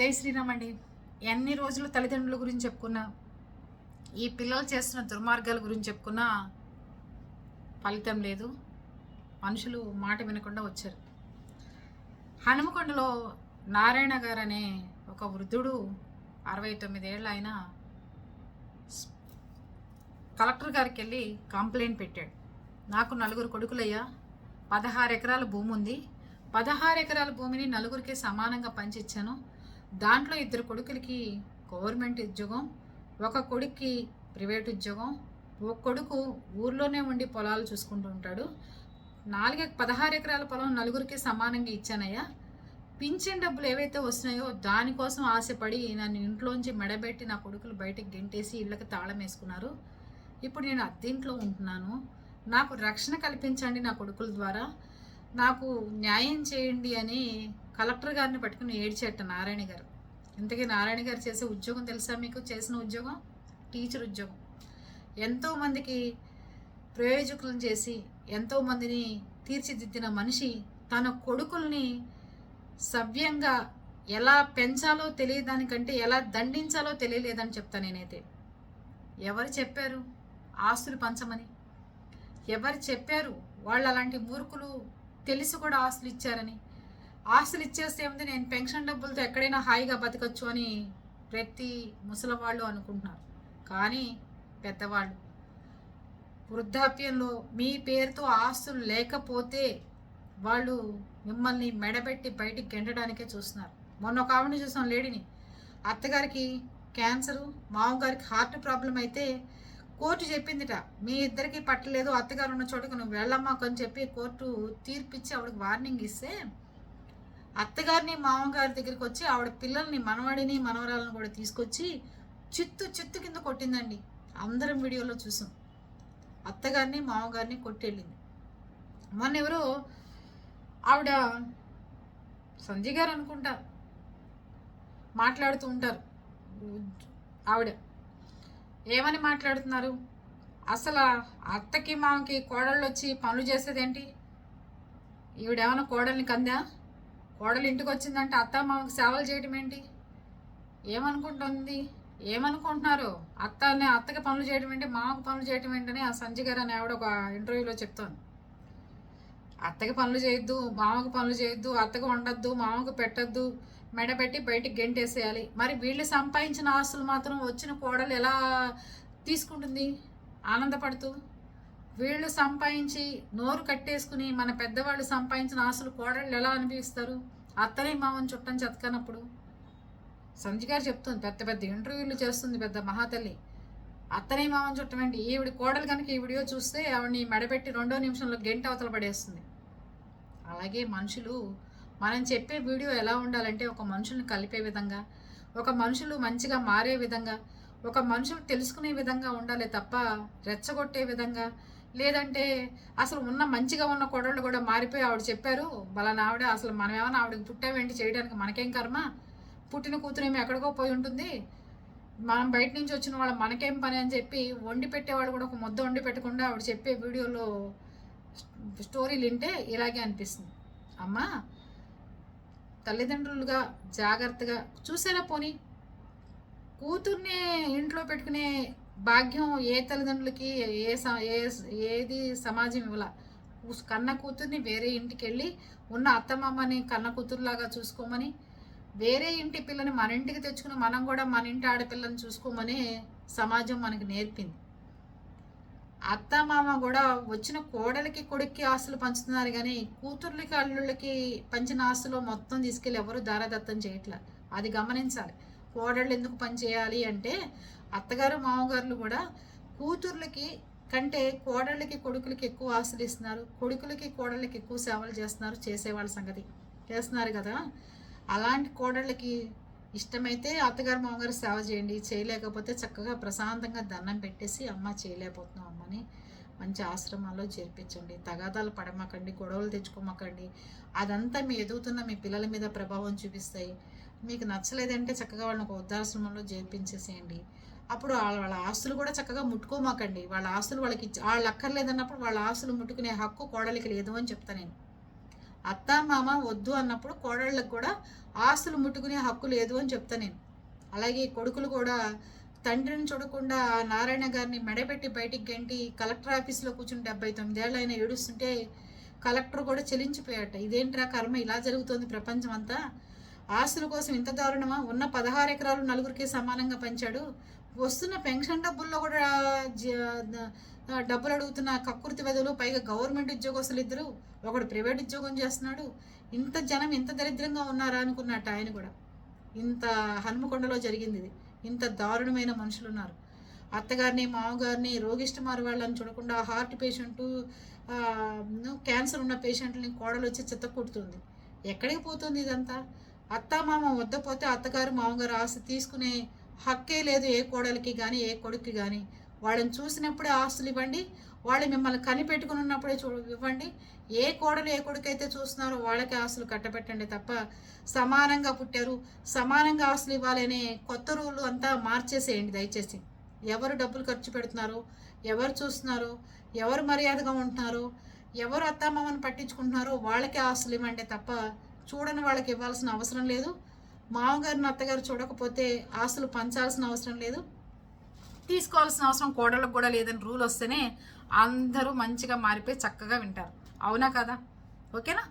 జై శ్రీరామ్ అండి. ఎన్ని రోజులు తల్లిదండ్రుల గురించి చెప్పుకున్నా ఈ పిల్లలు చేస్తున్న దుర్మార్గాల గురించి చెప్పుకున్నా ఫలితం లేదు. మనుషులు మాట వినకుండా వచ్చారు. హనుమకొండలో నారాయణ గారు అనే ఒక వృద్ధుడు అరవై తొమ్మిదేళ్ళు ఆయన కలెక్టర్ గారికి వెళ్ళి కంప్లైంట్ పెట్టాడు. నాకు నలుగురు కొడుకులయ్యా పదహారు ఎకరాల భూమి ఉంది పదహారు ఎకరాల భూమిని నలుగురికి సమానంగా పంచిచ్చాను. దాంట్లో ఇద్దరు కొడుకులకి గవర్నమెంట్ ఉద్యోగం ఒక కొడుక్కి ప్రైవేట్ ఉద్యోగం ఒక కొడుకు ఊర్లోనే ఉండి పొలాలు చూసుకుంటూ ఉంటాడు. నాలుగు పదహారు ఎకరాల పొలం నలుగురికి సమానంగా ఇచ్చానయ్యా. పింఛన్ డబ్బులు ఏవైతే వస్తున్నాయో దానికోసం ఆశపడి నన్ను ఇంట్లోంచి మెడబెట్టి నా కొడుకులు బయటకు గెంటేసి ఇళ్ళకి తాళం వేసుకున్నారు. ఇప్పుడు నేను అద్దెంట్లో ఉంటున్నాను. నాకు రక్షణ కల్పించండి నా కొడుకుల ద్వారా. నాకు న్యాయం చేయండి అని కలెక్టర్ గారిని పట్టుకుని ఏడ్చేట నారాయణ గారు. ఇంతకీ నారాయణ గారు చేసే ఉద్యోగం తెలుసా మీకు? చేసిన ఉద్యోగం? టీచర్ ఉద్యోగం. ఎంతోమందికి ప్రయోజకులను చేసి ఎంతోమందిని తీర్చిదిద్దిన మనిషి తన కొడుకుల్ని సవ్యంగా ఎలా పెంచాలో తెలియదానికంటే ఎలా దండించాలో తెలియలేదని చెప్తా నేనైతే. ఎవరు చెప్పారు? ఆస్తులు పంచమని. ఎవరు చెప్పారు? వాళ్ళు అలాంటి మూర్ఖులు తెలిసి కూడా ఆస్తులు ఇచ్చారని. ఆస్తులు ఇచ్చేస్తే ఏముంది నేను పెన్షన్ డబ్బులతో ఎక్కడైనా హాయిగా బతకచ్చు అని ప్రతి ముసలవాళ్ళు అనుకుంటున్నారు. కానీ పెద్దవాళ్ళు వృద్ధాప్యంలో మీ పేరుతో ఆస్తులు లేకపోతే వాళ్ళు మిమ్మల్ని మెడబెట్టి బయటికి గెంటడానికే చూస్తున్నారు. మొన్న ఒక ఆవిడని చూసాం లేడీని. అత్తగారికి క్యాన్సరు మామగారికి హార్ట్ ప్రాబ్లం అయితే కోర్టు చెప్పిందిట. మీ ఇద్దరికి పట్టలేదు అత్తగారు ఉన్న చోటుకు నువ్వు వెళ్ళమ్మా అని చెప్పి కోర్టు తీర్పిచ్చి ఆవిడకి వార్నింగ్ ఇస్తే అత్తగారిని మామగారి దగ్గరికి వచ్చి ఆవిడ పిల్లల్ని మనవాడిని మనవరాలను కూడా తీసుకొచ్చి చిత్తు చిత్తు కింద కొట్టిందండి. అందరం వీడియోలో చూసాం. అత్తగారిని మామగారిని కొట్టెళ్ళింది. మొన్న ఎవరో ఆవిడ సంజయ్ గారు అనుకుంటా మాట్లాడుతూ ఉంటారు. ఆవిడ ఏమని మాట్లాడుతున్నారు? అసలు అత్తకి మామకి కోడళ్ళు వచ్చి పనులు చేసేదేంటి? ఈవిడేమైనా కోడల్ని కందా? కోడలు ఇంటికి వచ్చిందంటే అత్త మామకి సేవలు చేయడం ఏంటి? ఏమనుకుంటుంది? ఏమనుకుంటున్నారు? అత్త అత్తకి పనులు చేయడం ఏంటి? మామకు పనులు చేయడం ఏంటని ఆ సంజయ్ గారు అని ఆవిడ ఒక ఇంటర్వ్యూలో చెప్తాను అత్తకి పనులు చేయొద్దు మామకు పనులు చేయొద్దు అత్తకు వండొద్దు మామకు పెట్టద్దు మెడపెట్టి బయటికి గెంటేసేయాలి. మరి వీళ్ళు సంపాదించిన ఆస్తులు మాత్రం వచ్చిన కోడలు ఎలా తీసుకుంటుంది? ఆనందపడుతూ వీళ్ళు సంపాదించి నోరు కట్టేసుకుని మన పెద్దవాళ్ళు సంపాదించిన ఆశలు కోడళ్ళు ఎలా అనిపిస్తారు అత్తనే మామని చుట్టం చెతకనప్పుడు. సంజయ్ గారు చెప్తుంది పెద్ద పెద్ద ఇంటర్వ్యూలు చేస్తుంది పెద్ద మహాతల్లి. అత్తనే మామని చుట్టమేంటి ఈవిడి కోడలు కనుక ఈ వీడియో చూస్తే ఆవిడని మెడబెట్టి రెండో నిమిషంలో గెంట అవతల పడేస్తుంది. అలాగే మనుషులు మనం చెప్పే వీడియో ఎలా ఉండాలంటే ఒక మనుషుల్ని కలిపే విధంగా ఒక మనుషులు మంచిగా మారే విధంగా ఒక మనుషులు తెలుసుకునే విధంగా ఉండాలి తప్ప రెచ్చగొట్టే విధంగా లేదంటే అసలు ఉన్న మంచిగా ఉన్న కోడళ్ళు కూడా మారిపోయి ఆవిడ చెప్పారు బలానా ఆవిడ అసలు మనం ఏమైనా ఆవిడకి పుట్టామేంటి చేయడానికి మనకేం కర్మ? పుట్టిన కూతురేమో ఎక్కడికో పోయి ఉంటుంది. మనం బయట నుంచి వచ్చిన వాళ్ళు మనకేం పని? అని చెప్పి వండి పెట్టేవాడు కూడా ఒక ముద్ద వండి పెట్టకుండా ఆవిడ చెప్పే వీడియోలో స్టోరీలు వింటే ఇలాగే అనిపిస్తుంది. అమ్మా తల్లిదండ్రులుగా జాగ్రత్తగా చూసారా పోనీ? కూతుర్ని ఇంట్లో పెట్టుకునే భాగ్యం ఏ తల్లిదండ్రులకి ఏ స- ఏ ఏది సమాజం ఇవ్వాల. కన్న కూతుర్ని వేరే ఇంటికి వెళ్ళి ఉన్న అత్తమామని కన్న కూతురులాగా చూసుకోమని వేరే ఇంటి పిల్లని మన ఇంటికి తెచ్చుకుని మనం కూడా మన ఇంటి ఆడపిల్లని చూసుకోమని సమాజం మనకి నేర్పింది. అత్తమామ కూడా వచ్చిన కోడలికి కొడుక్కి ఆస్తులు పంచుతున్నారు కానీ కూతుర్లకి అల్లుళ్ళకి పంచిన ఆస్తులు మొత్తం తీసుకెళ్ళి ఎవరు దారదత్తం చేయట్లే. అది గమనించాలి. కోడళ్ళు ఎందుకు పని చేయాలి అంటే అత్తగారు మామగారులు కూడా కూతుర్లకి కంటే కోడళ్ళకి కొడుకులకి ఎక్కువ ఆస్తులు ఇస్తున్నారు. కొడుకులకి కోడళ్ళకి ఎక్కువ సేవలు చేస్తున్నారు చేసేవాళ్ళ సంగతి. చేస్తున్నారు కదా. అలాంటి కోడళ్ళకి ఇష్టమైతే అత్తగారు మామగారు సేవ చేయండి. చేయలేకపోతే చక్కగా ప్రశాంతంగా దండం పెట్టేసి అమ్మ చేయలేకపోతున్నాం అమ్మని మంచి ఆశ్రమాల్లో చేర్పించండి. తగాదాలు పడమాకండి గొడవలు తెచ్చుకోమాకండి. అదంతా మీ ఎదుగుతున్న మీ పిల్లల మీద ప్రభావం చూపిస్తాయి. మీకు నచ్చలేదంటే చక్కగా వాళ్ళని ఒక వృద్ధాశ్రమంలో చేర్పించేసేయండి. అప్పుడు వాళ్ళ వాళ్ళ ఆస్తులు కూడా చక్కగా ముట్టుకోమాకండి. వాళ్ళ ఆస్తులు వాళ్ళకి వాళ్ళు అక్కర్లేదన్నప్పుడు వాళ్ళ ఆస్తులు ముట్టుకునే హక్కు కోడలికి లేదు అని చెప్తా నేను. అత్త మామ వద్దు అన్నప్పుడు కోడళ్ళకు కూడా ఆస్తులు ముట్టుకునే హక్కు లేదు అని చెప్తా నేను. అలాగే కొడుకులు కూడా తండ్రిని చూడకుండా నారాయణ గారిని మెడపెట్టి బయటికి గంటి కలెక్టర్ ఆఫీస్లో కూర్చుని డెబ్బై తొమ్మిదేళ్ళు ఆయన ఏడుస్తుంటే కలెక్టర్ కూడా చెలించిపోయాట. ఇదేంట్రా కర్మ? ఇలా జరుగుతోంది ప్రపంచం అంతా ఆస్తుల కోసం ఇంత దారుణమా? ఉన్న పదహారు ఎకరాలు నలుగురికి సమానంగా పంచాడు. వస్తున్న పెన్షన్ డబ్బుల్లో కూడా జ- డబ్బులు అడుగుతున్న కక్కుర్తి వెదలు పైగా గవర్నమెంట్ ఉద్యోగస్తులు ఇద్దరు. ఒకడు ప్రైవేట్ ఉద్యోగం చేస్తున్నాడు. ఇంత జనం ఇంత దరిద్రంగా ఉన్నారా అనుకున్నట్ట ఆయన కూడా. ఇంత హనుమకొండలో జరిగింది ఇది. ఇంత దారుణమైన మనుషులు ఉన్నారు. అత్తగారిని మామగారిని రోగిష్టమారు వాళ్ళని చూడకుండా హార్ట్ పేషెంటు క్యాన్సర్ ఉన్న పేషెంట్ని కోడలు వచ్చి చెత్త కుడుతుంది ఎక్కడికి పోతుంది ఇదంతా? అత్త మామ వద్ద పోతే అత్తగారు మామగారు ఆస్తి తీసుకునే హక్కే లేదు ఏ కోడలికి కానీ ఏ కొడుక్కి కానీ వాళ్ళని చూసినప్పుడే ఆస్తులు ఇవ్వండి వాళ్ళు మిమ్మల్ని కనిపెట్టుకుని ఉన్నప్పుడే చూ ఇవ్వండి. ఏ కోడలు ఏ కొడుకు అయితే చూస్తున్నారో వాళ్ళకి ఆస్తులు కట్టబెట్టండి తప్ప సమానంగా పుట్టారు. సమానంగా ఆస్తులు ఇవ్వాలనే కొత్త రూలు అంతా మార్చేసేయండి దయచేసి. ఎవరు డబ్బులు ఖర్చు పెడుతున్నారో? ఎవరు చూస్తున్నారో? ఎవరు మర్యాదగా ఉంటున్నారో? ఎవరు అత్తామామని పట్టించుకుంటున్నారో వాళ్ళకే ఆస్తులు ఇవ్వండి తప్ప చూడని వాళ్ళకి ఇవ్వాల్సిన అవసరం లేదు. మామగారిని అత్తగారు చూడకపోతే ఆస్తులు పంచాల్సిన అవసరం లేదు. తీసుకోవాల్సిన అవసరం కోడలకు కూడా లేదని రూల్ వస్తేనే అందరూ మంచిగా మారిపోయి చక్కగా వింటారు. అవునా కదా? ఓకేనా?